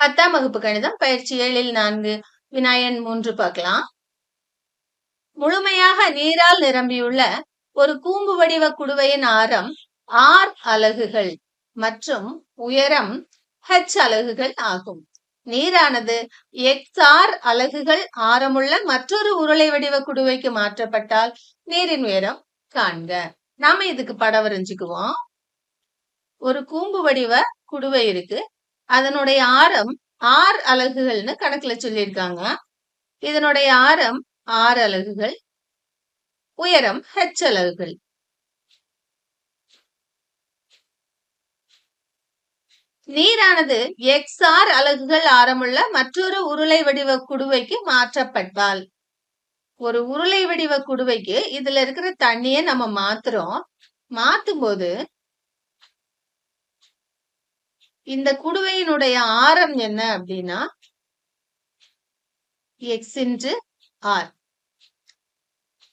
பத்தாம் வகுப்பு கணிதம் பயிற்சி ஏழில் நான்கு வினாயன் மூன்று பார்க்கலாம். முழுமையாக நீரால் நிரம்பியுள்ள ஒரு கூம்பு வடிவ குடுவையின் ஆரம் ஆர் அலகுகள் மற்றும் உயரம் ஹெச் அலகுகள் ஆகும். நீரானது எக்ஸ் ஆர் அலகுகள் ஆரமுள்ள மற்றொரு உருளை வடிவ குடுவைக்கு மாற்றப்பட்டால் நீரின் உயரம் காண்க. நாம இதுக்கு படம் வரைஞ்சுக்குவோம். ஒரு கூம்பு வடிவ குடுவை இருக்கு. அதனுடைய ஆரம் ஆறு அலகுகள்னு கணக்குல சொல்லியிருக்காங்க. இதனுடைய ஆரம் ஆறு அலகுகள் உயரம் ஹெச் அலகுகள். நீரானது எக்ஸ் ஆர் அலகுகள் ஆரமுள்ள மற்றொரு உருளை வடிவ குடுவைக்கு மாற்றப்பட்டால் ஒரு உருளை வடிவ குடுவைக்கு இதுல இருக்கிற தண்ணிய நம்ம மாத்துறோம். மாத்தும் போது இந்த குடுவையினுடைய ஆரம் என்ன அப்படின்னா எக்ஸ் இன்ட்டு ஆர்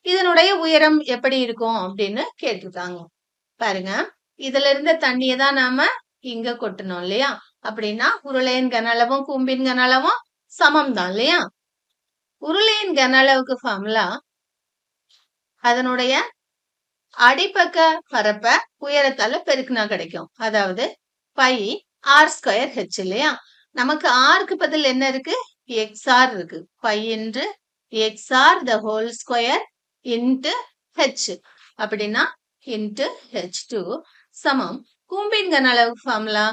இதனுடைய உயரம் எப்படி இருக்கும் அப்படின்னு கேட்டிருக்காங்க. பாருங்க இதுல இருந்த தண்ணியை தான் நாம இங்க கொட்டணும் இல்லையா? அப்படின்னா உருளையின் கன அளவும் கூம்பின் கன அளவும் சமம் தான் இல்லையா? உருளையின் கன அளவுக்கு ஃபார்முலா அதனுடைய அடிப்பக்க பரப்ப உயரத்தால பெருக்குனா கிடைக்கும். அதாவது பை ஆர் ஸ்கொயர் ஹெச் இல்லையா? நமக்கு ஆருக்கு பதில் என்ன இருக்கு? எக்ஸ்ஆர் இருக்கு. பை இன்று x r the whole square into h அப்படின்னா இன்ட்டு ஹெச் டூ சமம். கூம்பின் கன அளவு formula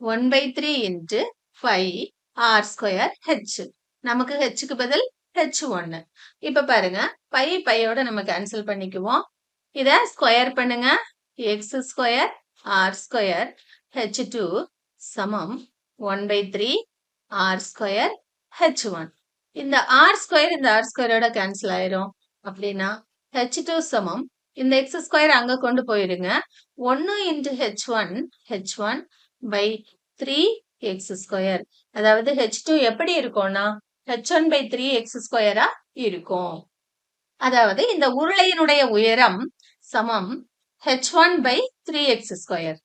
one by three into five r square h நமக்கு ஹெச்சுக்கு பதில் ஹெச் ஒன்னு இப்ப பாருங்க. பை பையோட நம்ம கேன்சல் பண்ணிக்குவோம். இத ஸ்கொயர் பண்ணுங்க. X square r square h two சமம். One by three r square h one இந்த ஆர் ஸ்கொயர் இந்த ஆர் ஸ்கொயரோட கேன்சல் ஆயிரும். அப்படின்னா ஹெச் டூ சமம். இந்த எக்ஸ் ஸ்கொயர் அங்க கொண்டு போயிருங்க. ஒன்னு into h one h one by three x square அதாவது ஹெச் டூ எப்படி இருக்கும்னா h one by three x ஸ்கொயரா இருக்கும். அதாவது இந்த உருளையினுடைய உயரம் சமம் h one by three x square